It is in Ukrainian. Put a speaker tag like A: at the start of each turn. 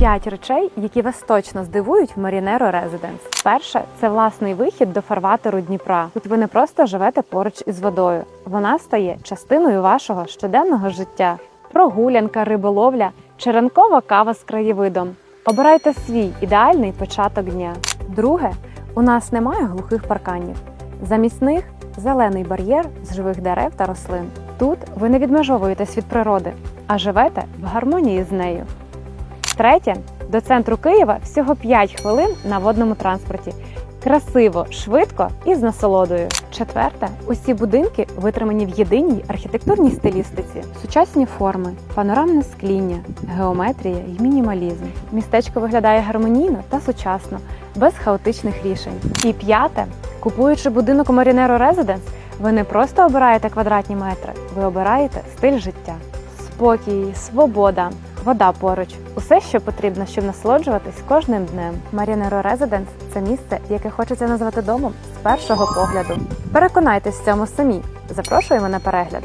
A: П'ять речей, які вас точно здивують в Марінеро Резиденс. Перше це власний вихід до фарватеру Дніпра. Тут ви не просто живете поруч із водою, вона стає частиною вашого щоденного життя. Прогулянка, риболовля чи ранкова кава з краєвидом. Обирайте свій ідеальний початок дня. Друге, у нас немає глухих парканів. Замість них зелений бар'єр з живих дерев та рослин. Тут ви не відмежовуєтесь від природи, а живете в гармонії з нею. Третє до центру Києва всього 5 хвилин на водному транспорті. Красиво, швидко і з насолодою. Четверте, усі будинки витримані в єдиній архітектурній стилістиці, сучасні форми, панорамне скління, геометрія і мінімалізм. Містечко виглядає гармонійно та сучасно, без хаотичних рішень. І п'яте, купуючи будинок у Марінеро Резиденс, ви не просто обираєте квадратні метри, ви обираєте стиль життя. Спокій, свобода, вода поруч усе, що потрібно, щоб насолоджуватись кожним днем. Марінеро Резиденс це місце, яке хочеться назвати домом з першого погляду. Переконайтесь в цьому самі. Запрошуємо на перегляд.